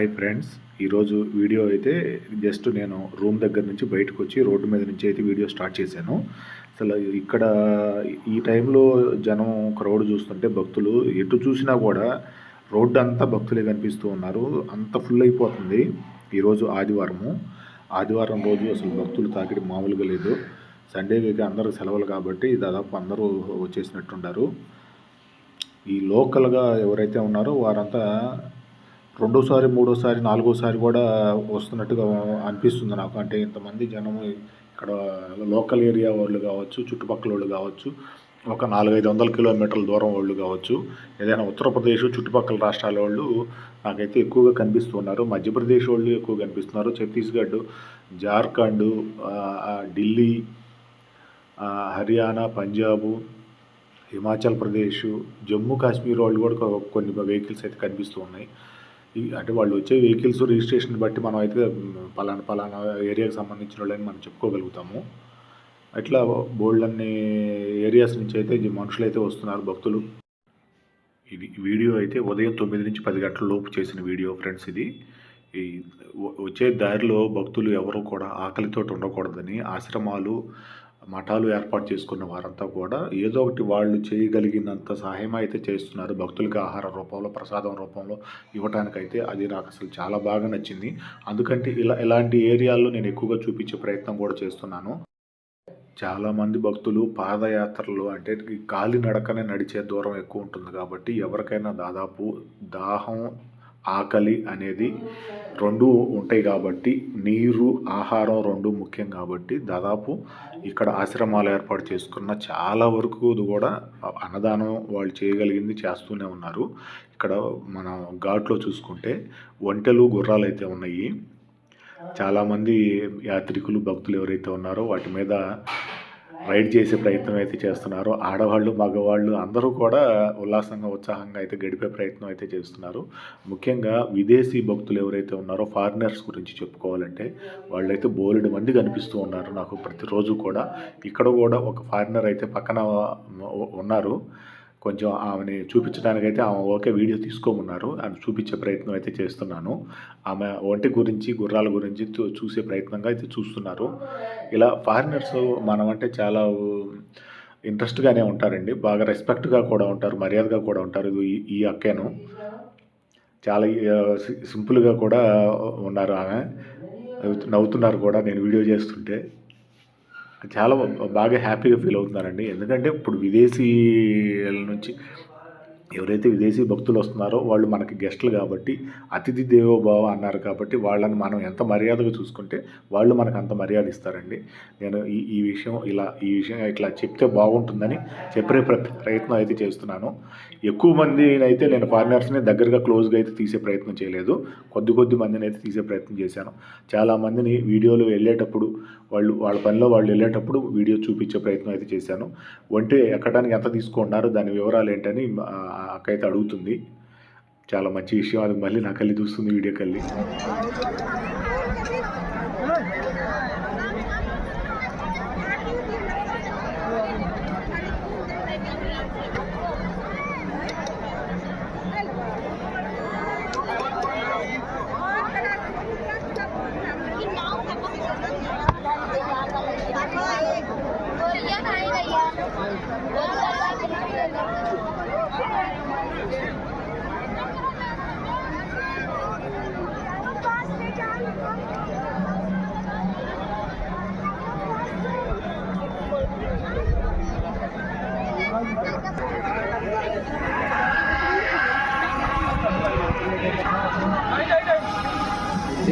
Hi friends. ఈరోజు video అయితే just నేను రూమ్ దగ్గర నుంచి బయటకు వచ్చి రోడ్డు మీద నుంచి అయితే వీడియో స్టార్ట్ చేశాను. అసలు ఇక్కడ ఈ టైంలో జనం క్రౌడ్ చూస్తుంటే భక్తులు ఎటు చూసినా కూడా రోడ్డు అంతా భక్తులే కనిపిస్తూ ఉన్నారు. అంత ఫుల్ అయిపోతుంది ఈరోజు ఆదివారము. ఆదివారం రోజు అసలు భక్తులు తాకిడి మామూలుగా లేదు. సండేకి అందరూ సెలవులు కాబట్టి దాదాపు అందరూ వచ్చేసినట్టున్నారు ఈ లోకల్గా ఎవరైతే ఉన్నారో వారంతా రెండోసారి మూడోసారి నాలుగోసారి కూడా వస్తున్నట్టుగా అనిపిస్తుంది నాకు. అంటే ఇంతమంది జనము ఇక్కడ లోకల్ ఏరియా వాళ్ళు కావచ్చు చుట్టుపక్కల వాళ్ళు కావచ్చు ఒక నాలుగైదు వందల కిలోమీటర్ల దూరం వాళ్ళు కావచ్చు ఏదైనా ఉత్తరప్రదేశ్ చుట్టుపక్కల రాష్ట్రాల వాళ్ళు నాకైతే ఎక్కువగా కనిపిస్తున్నారు. మధ్యప్రదేశ్ వాళ్ళు ఎక్కువ కనిపిస్తున్నారు. ఛత్తీస్గఢ్ జార్ఖండ్ ఢిల్లీ హర్యానా పంజాబు హిమాచల్ ప్రదేశ్ జమ్మూ కాశ్మీర్ వాళ్ళు కూడా కొన్ని వెహికల్స్ అయితే కనిపిస్తూ ఉన్నాయి. అంటే వాళ్ళు వచ్చే వెహికల్స్ రిజిస్ట్రేషన్ బట్టి మనం అయితే పలానా పలానా ఏరియాకి సంబంధించిన వాళ్ళని మనం చెప్పుకోగలుగుతాము. అట్లా బోల్డ్ అన్ని ఏరియాస్ నుంచి అయితే మనుషులు అయితే వస్తున్నారు భక్తులు. ఇది వీడియో అయితే ఉదయం తొమ్మిది నుంచి పది గంటల లోపు చేసిన వీడియో ఫ్రెండ్స్ ఇది. ఈ వచ్చే దారిలో భక్తులు ఎవరు కూడా ఆకలితో ఉండకూడదని ఆశ్రమాలు మఠాలు ఏర్పాటు చేసుకున్న వారంతా కూడా ఏదో ఒకటి వాళ్ళు చేయగలిగినంత సహాయం అయితే చేస్తున్నారు. భక్తులకి ఆహార రూపంలో ప్రసాదం రూపంలో ఇవ్వటానికైతే అది నాకు అసలు చాలా బాగా నచ్చింది. అందుకంటే ఇలా ఇలాంటి ఏరియాల్లో నేను ఎక్కువగా చూపించే ప్రయత్నం కూడా చేస్తున్నాను. చాలామంది భక్తులు పాదయాత్రలు అంటే కాలినడకనే నడిచే దూరం ఎక్కువ ఉంటుంది కాబట్టి ఎవరికైనా దాదాపు దాహం ఆకలి అనేది రెండు ఉంటాయి కాబట్టి నీరు ఆహారం రెండు ముఖ్యం కాబట్టి దాదాపు ఇక్కడ ఆశ్రమాలు ఏర్పాటు చేసుకున్న చాలా వరకు కూడా అన్నదానం వాళ్ళు చేయగలిగింది చేస్తూనే ఉన్నారు. ఇక్కడ మన ఘాట్లో చూసుకుంటే ఒంటెలు గుర్రాలు అయితే ఉన్నాయి. చాలామంది యాత్రికులు భక్తులు ఎవరైతే ఉన్నారో వాటి మీద రైడ్ చేసే ప్రయత్నం అయితే చేస్తున్నారు. ఆడవాళ్ళు మగవాళ్ళు అందరూ కూడా ఉల్లాసంగా ఉత్సాహంగా అయితే గడిపే ప్రయత్నం అయితే చేస్తున్నారు. ముఖ్యంగా విదేశీ భక్తులు ఎవరైతే ఉన్నారో ఫారినర్స్ గురించి చెప్పుకోవాలంటే వాళ్ళైతే బోలెడు మంది కనిపిస్తూ ఉన్నారు నాకు ప్రతిరోజు కూడా. ఇక్కడ కూడా ఒక ఫారినర్ అయితే పక్కన ఉన్నారు. కొంచెం ఆమెని చూపించడానికైతే ఆమె ఓకే వీడియో తీసుకోమన్నారు. ఆమె చూపించే ప్రయత్నం అయితే చేస్తున్నాను. ఆమె ఒంటి గురించి గుర్రాల గురించి చూ- చూసే ప్రయత్నంగా అయితే చూస్తున్నారు. ఇలా ఫారినర్స్ మనం అంటే చాలా ఇంట్రెస్ట్గానే ఉంటారండి. బాగా రెస్పెక్ట్గా కూడా ఉంటారు మర్యాదగా కూడా ఉంటారు ఇది ఈ- ఈ అక్కేను. చాలా సింపుల్గా కూడా ఉన్నారు ఆమె. నవ్వుతున్నారు కూడా నేను వీడియో చేస్తుంటే. చాలా బాగా హ్యాపీగా ఫీల్ అవుతున్నారండి. ఎందుకంటే ఇప్పుడు విదేశీల నుంచి ఎవరైతే విదేశీ భక్తులు వస్తున్నారో వాళ్ళు మనకి గెస్టులు కాబట్టి అతిథి దేవోభావ అన్నారు కాబట్టి వాళ్ళని మనం ఎంత మర్యాదగా చూసుకుంటే వాళ్ళు మనకు అంత మర్యాద ఇస్తారండి. నేను ఈ ఈ విషయం ఇలా ఈ విషయం ఇట్లా చెప్తే బాగుంటుందని చెప్పే ప్రయత్నం అయితే చేస్తున్నాను. ఎక్కువ మందిని అయితే నేను ఫారినర్స్ని దగ్గరగా క్లోజ్గా అయితే తీసే ప్రయత్నం చేయలేదు. కొద్ది కొద్ది మందిని అయితే తీసే ప్రయత్నం చేశాను. చాలా మందిని వీడియోలు వెళ్ళేటప్పుడు వాళ్ళు వాళ్ళ పనిలో వాళ్ళు వెళ్ళేటప్పుడు వీడియో చూపించే ప్రయత్నం అయితే చేశాను. ఒంటి ఎక్కడానికి ఎంత తీసుకున్నారు దాని వివరాలు ఏంటని అక్కయితే అడుగుతుంది. చాలా మంచి విషయం. అది మళ్ళీ నా కళ్ళి చూస్తుంది వీడియో కళ్ళి.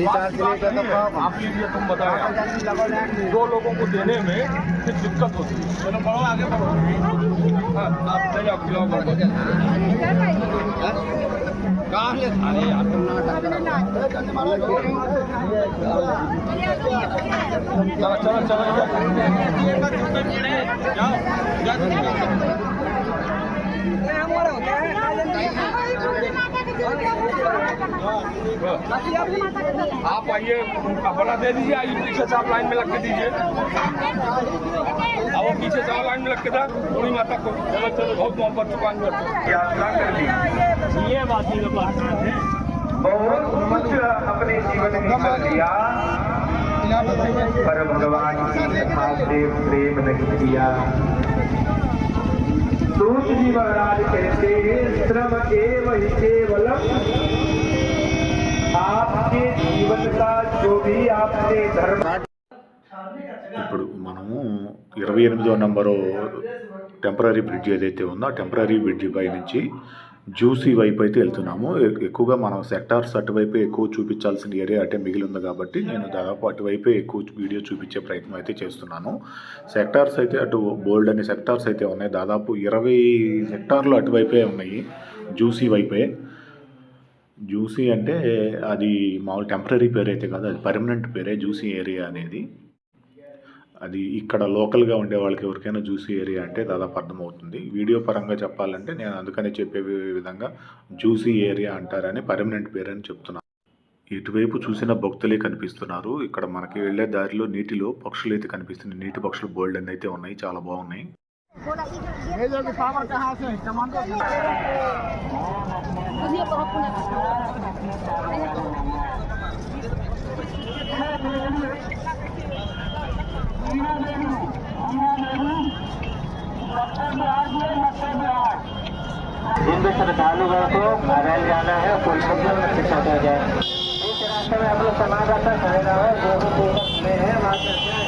आप लीजिए तुम बताओ दो लोगों को देने में फिर दिक्कत होती है। चलो बढ़ो आगे बढ़ो। हाँ, आप ले जाओ खिलाओ कहाँ ले अरे चलो। चलो चलो जाओ आप आइए उनका अपना दे दीजिए आइए पीछे से आप लाइन में लग के दीजिए। अब वो पीछे से लाइन में लग के था पूरी माता को। चलो चलो बहुत मोहब्बत चुका यात्रा कर ली ये बात मेरे बहुत कुछ अपने जीवन में कर लिया। पर भगवान की से प्रेम नहीं किया। सूत जी महाराज कहते हैं श्रम एव ही केवलम आपके जीवन का जो भी आपने धर्म ఇప్పుడు మనము ఇరవై ఎనిమిదో నంబరు టెంపరీ బ్రిడ్జ్ ఏదైతే ఉందో ఆ టెంపరీ బ్రిడ్జ్ పై నుంచి జ్యూసీ వైపు అయితే వెళ్తున్నాము. ఎక్కువగా మనం సెక్టార్స్ అటువైపే ఎక్కువ చూపించాల్సిన ఏరియా అంటే మిగిలి ఉంది కాబట్టి నేను దాదాపు అటువైపే ఎక్కువ వీడియో చూపించే ప్రయత్నం అయితే చేస్తున్నాను. సెక్టార్స్ అయితే అటు బోల్డ్ అనే సెక్టార్స్ అయితే ఉన్నాయి. దాదాపు ఇరవై సెక్టార్లు అటువైపే ఉన్నాయి. జ్యూసీ వైపే. జ్యూసీ అంటే అది మామూలు టెంపరీ పేరు అయితే కాదు అది పర్మనెంట్ పేరే జ్యూసీ ఏరియా అనేది. అది ఇక్కడ లోకల్గా ఉండే వాళ్ళకి ఎవరికైనా జ్యూసీ ఏరియా అంటే దాదాపు అర్థమవుతుంది. వీడియో పరంగా చెప్పాలంటే నేను అందుకనే చెప్పే విధంగా జ్యూసీ ఏరియా అంటారని పర్మనెంట్ పేరు అని చెప్తున్నాను ఇటువైపు చూసిన భక్తులే కనిపిస్తున్నారు. ఇక్కడ మనకి వెళ్ళే దారిలో నీటిలో పక్షులు అయితే కనిపిస్తున్నాయి. నీటి పక్షులు బోల్డ్ అని అయితే ఉన్నాయి. చాలా బాగున్నాయి. रीना देवी रीना श्रद्धालुगण को नारायण जाना है कोलकाता में शिक्षा दिया जाए इस रास्ते में हम लोग समाज आता है जो भी में है वहाँ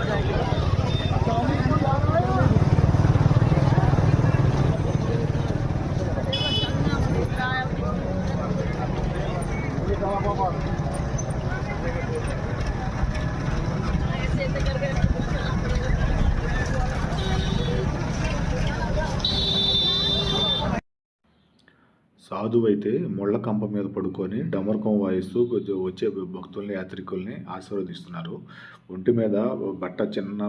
అయితే ముళ్ళ కంప మీద పడుకొని డమర్కం వాయిస్తూ కొంచెం వచ్చే భక్తుల్ని యాత్రికుల్ని ఆశీర్వదిస్తున్నారు. ఒంటి మీద బట్ట చిన్న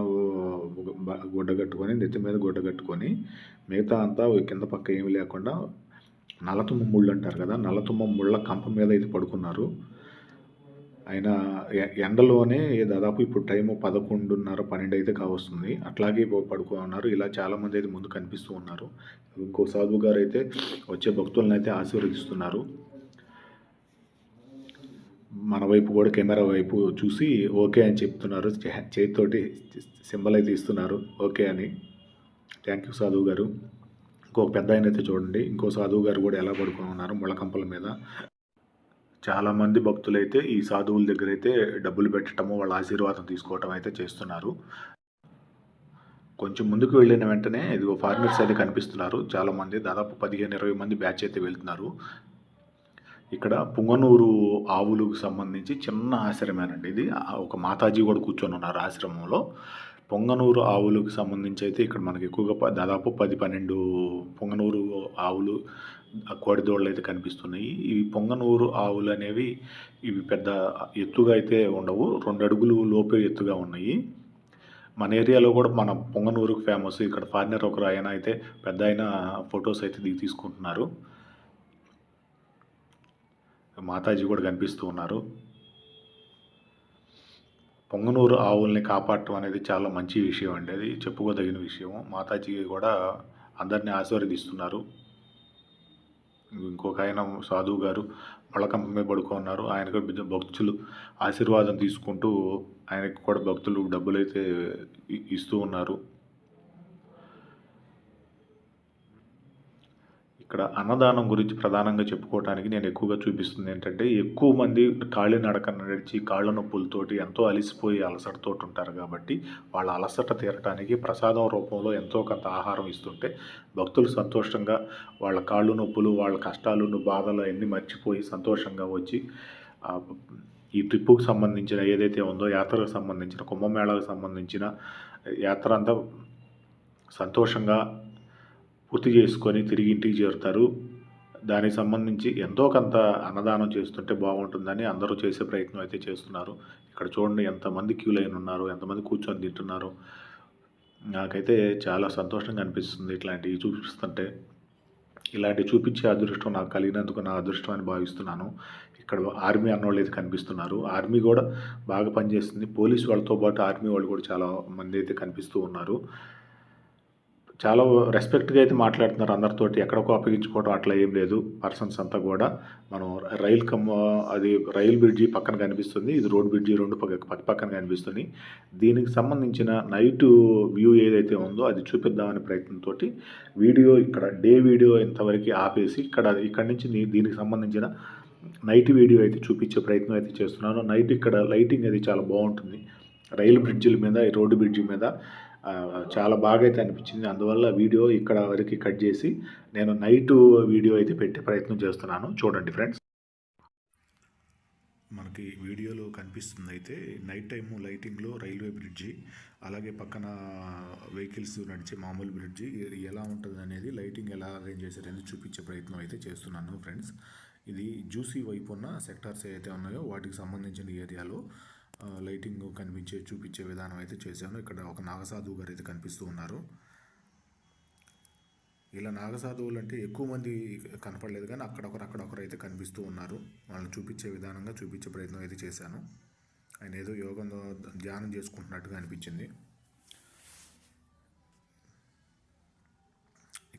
గుడ్డ కట్టుకొని నెత్తి మీద గుడ్డ కట్టుకొని మిగతా అంతా కింద పక్క ఏమి లేకుండా నల్లతుమ్మ ముళ్ళు అంటారు కదా నల్లతుమ్మ ముళ్ళ కంప మీద అయితే పడుకున్నారు. ఆయన ఎ- ఎండలోనే దాదాపు ఇప్పుడు టైం పదకొండున్నర పన్నెండు అయితే కావస్తుంది. అట్లాగే పడుకో ఉన్నారు ఇలా చాలామంది అయితే ముందు కనిపిస్తూ ఉన్నారు. ఇంకో సాధువు గారు అయితే వచ్చే భక్తులను అయితే ఆశీర్వదిస్తున్నారు. మన వైపు కూడా కెమెరా వైపు చూసి ఓకే అని చెప్తున్నారు. చే- చేతితోటి సింబల్ అయితే ఇస్తున్నారు ఓకే అని. థ్యాంక్ యూ సాధువు గారు. ఇంకొక పెద్ద ఆయన అయితే చూడండి. ఇంకో సాధువు గారు కూడా ఎలా పడుకొని ఉన్నారు ముళ్ళకంపల మీద. చాలామంది భక్తులైతే ఈ సాధువుల దగ్గర అయితే డబ్బులు పెట్టడము వాళ్ళ ఆశీర్వాదం తీసుకోవటం అయితే చేస్తున్నారు. కొంచెం ముందుకు వెళ్ళిన వెంటనే ఇదిగో ఫారినర్స్ అయితే కనిపిస్తున్నారు. చాలామంది దాదాపు పదిహేను ఇరవై మంది బ్యాచ్ అయితే వెళ్తున్నారు. ఇక్కడ పుంగనూరు ఆవులకు సంబంధించి చిన్న ఆశ్రమేనండి ఇది. ఒక మాతాజీ కూడా కూర్చొని ఉన్నారు ఆశ్రమంలో. పొంగనూరు ఆవులకు సంబంధించి అయితే ఇక్కడ మనకి ఎక్కువగా ప- దాదాపు పది పన్నెండు పొంగనూరు ఆవులు కోడిదోళ్ళు అయితే కనిపిస్తున్నాయి. ఇవి పొంగనూరు ఆవులు అనేవి ఇవి పెద్ద ఎత్తుగా అయితే ఉండవు. రెండు అడుగులు లోపే ఎత్తుగా ఉన్నాయి. మన ఏరియాలో కూడా మన పొంగనూరుకు ఫేమస్. ఇక్కడ ఫారినర్ ఒకరు ఆయన అయితే పెద్ద ఆయన ఫొటోస్ అయితే దిగి తీసుకుంటున్నారు. మాతాజీ కూడా కనిపిస్తూ ఉన్నారు. పొంగనూరు ఆవుల్ని కాపాడటం అనేది చాలా మంచి విషయం అండి. అది చెప్పుకోదగిన విషయం మాతాజీ కూడా అందరినీ ఆశీర్వదిస్తున్నారు. ఇంకొక ఆయన సాధువు గారు మళ్ళకంపమే పడుకున్నారు. ఆయనకు భక్తులు. ఆశీర్వాదం తీసుకుంటూ ఆయనకు కూడా భక్తులు డబ్బులు అయితే ఇస్తూ ఉన్నారు. ఇక్కడ అన్నదానం గురించి ప్రధానంగా చెప్పుకోవడానికి నేను ఎక్కువగా చూపిస్తుంది ఏంటంటే ఎక్కువ మంది కాళ్ళ నడక నడిచి కాళ్ళ నొప్పులతోటి ఎంతో అలసిపోయి అలసటతోటి ఉంటారు కాబట్టి వాళ్ళ అలసట తీరటానికి ప్రసాదం రూపంలో ఎంతో కొంత ఆహారం ఇస్తుంటే భక్తులు సంతోషంగా వాళ్ళ కాళ్ళు నొప్పులు వాళ్ళ కష్టాలు బాధలు అన్నీ మర్చిపోయి సంతోషంగా వచ్చి ఈ ట్రిప్పుకు సంబంధించిన ఏదైతే ఉందో యాత్రకు సంబంధించిన కుంభమేళాకు సంబంధించిన యాత్ర అంతా సంతోషంగా పూర్తి చేసుకొని తిరిగి ఇంటికి చేరుతారు. దానికి సంబంధించి ఎంతో కొంత అన్నదానం చేస్తుంటే బాగుంటుందని అందరూ చేసే ప్రయత్నం అయితే చేస్తున్నారు. ఇక్కడ చూడండి ఎంతమంది క్యూ లైన్ ఉన్నారు ఎంతమంది కూర్చొని తింటున్నారు. నాకైతే చాలా సంతోషంగా అనిపిస్తుంది ఇట్లాంటివి చూపిస్తుంటే. ఇలాంటివి చూపించే అదృష్టం నాకు కలిగినందుకు నా అదృష్టం అని భావిస్తున్నాను. ఇక్కడ ఆర్మీ అన్నోళ్ళు అయితే కనిపిస్తున్నారు. ఆర్మీ కూడా బాగా పనిచేస్తుంది. పోలీస్ వాళ్ళతో పాటు ఆర్మీ వాళ్ళు కూడా చాలా మంది అయితే కనిపిస్తూ ఉన్నారు. చాలా రెస్పెక్ట్గా అయితే మాట్లాడుతున్నారు అందరితోటి. ఎక్కడికో అప్పగించుకోవడం అట్లా ఏం లేదు. పర్సన్స్ అంతా కూడా మనం రైలు కమ్ అది రైల్ బ్రిడ్జి పక్కన కనిపిస్తుంది. ఇది రోడ్ బ్రిడ్జి రెండు పక్క పక్క పక్కన కనిపిస్తుంది. దీనికి సంబంధించిన నైట్ వ్యూ ఏదైతే ఉందో అది చూపిద్దామనే ప్రయత్నంతో వీడియో ఇక్కడ డే వీడియో ఇంతవరకు ఆపేసి ఇక్కడ ఇక్కడ నుంచి నీ- దీనికి సంబంధించిన నైట్ వీడియో అయితే చూపించే ప్రయత్నం అయితే చేస్తున్నాను. నైట్ ఇక్కడ లైటింగ్ అది చాలా బాగుంటుంది. రైలు బ్రిడ్జిల మీద ఈ రోడ్డు బ్రిడ్జి మీద చాలా బాగా అయితే అనిపించింది. అందువల్ల వీడియో ఇక్కడ వరకు కట్ చేసి నేను నైట్ వీడియో అయితే పెట్టే ప్రయత్నం చేస్తున్నాను. చూడండి ఫ్రెండ్స్. మనకి వీడియోలో కనిపిస్తుంది అయితే నైట్ టైము లైటింగ్లో రైల్వే బ్రిడ్జి అలాగే పక్కన వెహికల్స్ నడిచే మామూలు బ్రిడ్జి ఎలా ఉంటుంది అనేది లైటింగ్ ఎలా అరేంజ్ చేశారనేది చూపించే ప్రయత్నం అయితే చేస్తున్నాను ఫ్రెండ్స్. ఇది జ్యూసీ వైపు ఉన్న సెక్టార్స్ ఏవైతే ఉన్నాయో వాటికి సంబంధించిన ఏరియాలో లైటింగ్ కనిపించే చూపించే విధానం అయితే చేశాను. ఇక్కడ ఒక నాగసాధువు గారు అయితే కనిపిస్తూ ఉన్నారు. ఇలా నాగసాధువులు అంటే ఎక్కువ మంది కనపడలేదు కానీ అక్కడొకరు అక్కడొకరు అయితే కనిపిస్తూ ఉన్నారు. వాళ్ళని చూపించే విధానంగా చూపించే ప్రయత్నం అయితే చేశాను. ఆయన ఏదో యోగంలో ధ్యానం చేసుకుంటున్నట్టుగా అనిపించింది.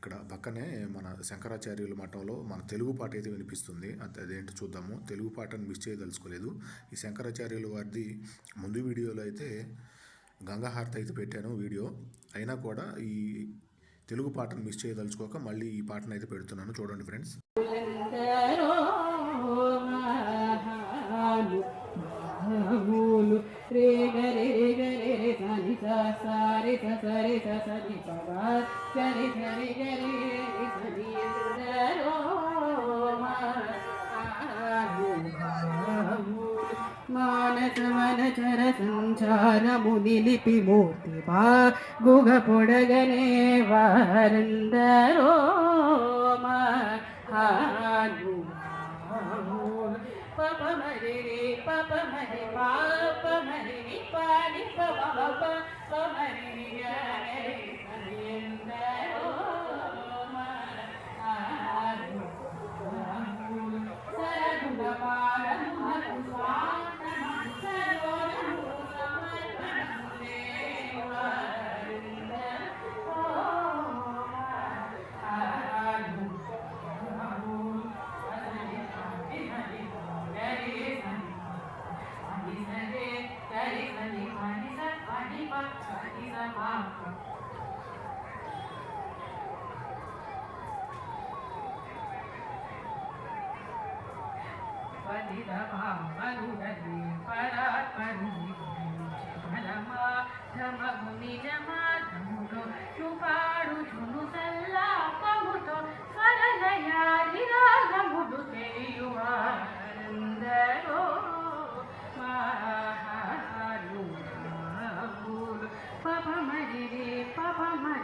ఇక్కడ పక్కనే మన శంకరాచార్యుల మఠంలో మన తెలుగు పాట అయితే వినిపిస్తుంది. అదేంటి చూద్దాము. తెలుగు పాటను మిస్ చేయదలుచుకోలేదు. ఈ శంకరాచార్యుల వారిది ముందు వీడియోలో అయితే గంగాహారతి అయితే పెట్టాను వీడియో. అయినా కూడా ఈ తెలుగు పాటను మిస్ చేయదలుచుకోక మళ్ళీ ఈ పాటను అయితే పెడుతున్నాను. చూడండి ఫ్రెండ్స్. రే సని స సారి సరి సరి స సని పవ గరి గరి గరి రి సని ఎందరో మానస మనచర సంచారము నిలిపి మూర్తి గుగ పొడగనే వారందరో మహాను పప మరి పప మరి పాప మరి ని పాని పవ పప మరి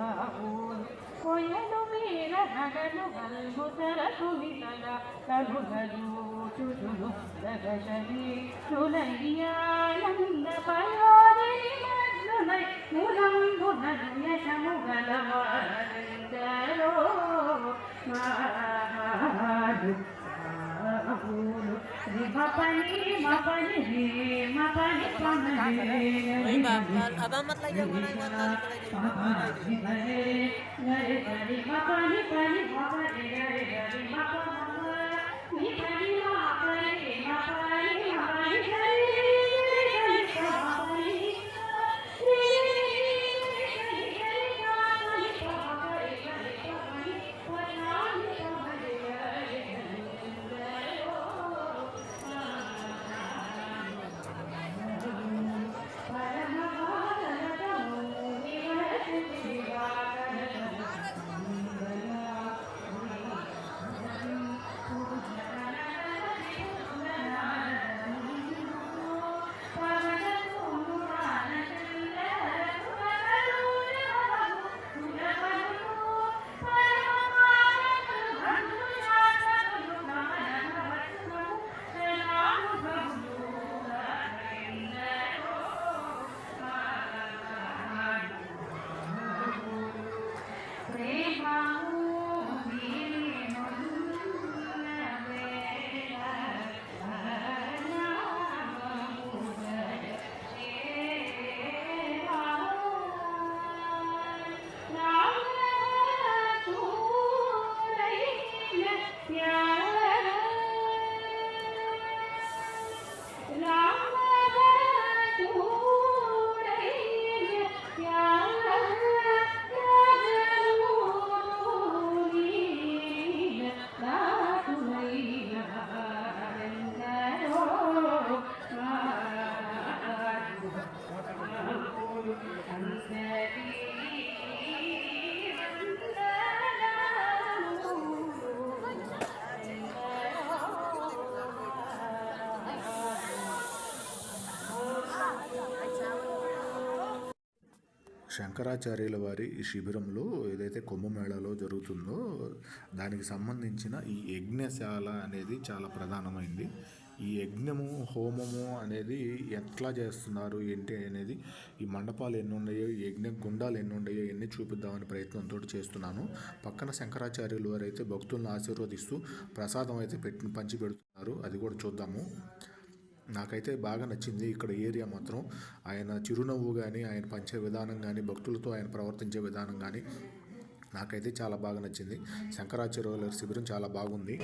మహాను కొయలు మీర నగలు గల్గు సరసు మిగల కలుగలు చుచులు రగశని చులయ్యానంద పయోరిని మగ్నునై ములంబునను యశము గలవారందరో మహాను બોલો રે બાપા ની બાપા ની રે બાપા ની પણ રે બાપા અબા મત લઈ જાવ ગણાય મત લઈ જાવ રે રે રે બાપા ની પાણી બાપા રે રે રે બાપા બાપા ની પાણી శంకరాచార్యుల వారి ఈ శిబిరంలో ఏదైతే కుంభమేళాలో జరుగుతుందో దానికి సంబంధించిన ఈ యజ్ఞశాల అనేది చాలా ప్రధానమైంది. ఈ యజ్ఞము హోమము అనేది ఎట్లా చేస్తున్నారు ఏంటి అనేది ఈ మండపాలు ఎన్ని ఉన్నాయో ఈ యజ్ఞ గుండాలు ఎన్ని ఉన్నాయో ఎన్ని చూపిద్దామని ప్రయత్నంతో చేస్తున్నాను. పక్కన శంకరాచార్యులు వారైతే భక్తులను ఆశీర్వదిస్తూ ప్రసాదం అయితే పెట్టి పంచి పెడుతున్నారు అది కూడా చూద్దాము. నాకైతే బాగా నచ్చింది ఇక్కడ ఏరియా మాత్రం. ఆయన చిరునవ్వు కానీ ఆయన పంచే విధానం కానీ భక్తులతో ఆయన ప్రవర్తించే విధానం కానీ నాకైతే చాలా బాగా నచ్చింది. శంకరాచార్యుల శిబిరం చాలా బాగుంది.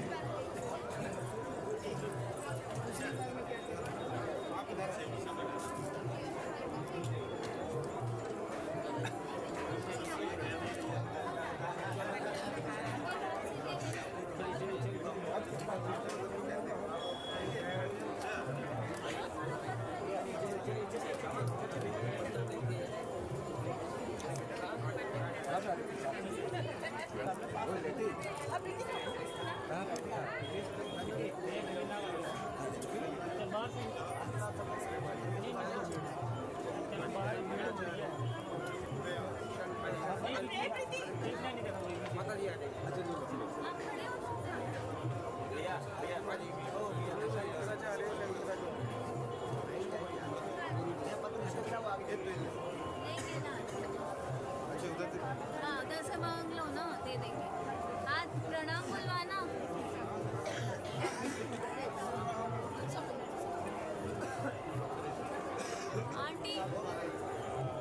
आंटी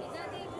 इधर देख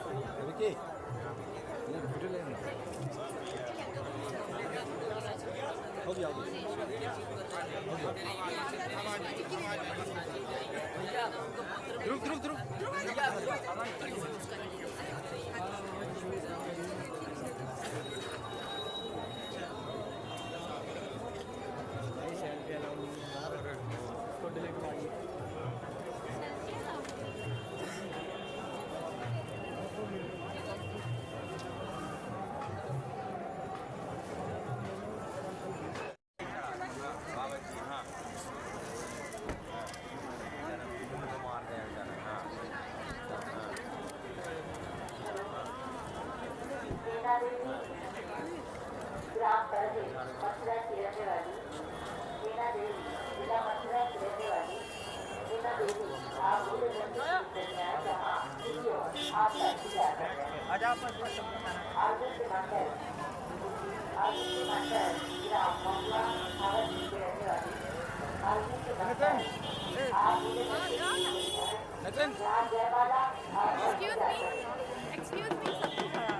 Excuse me. Excuse me.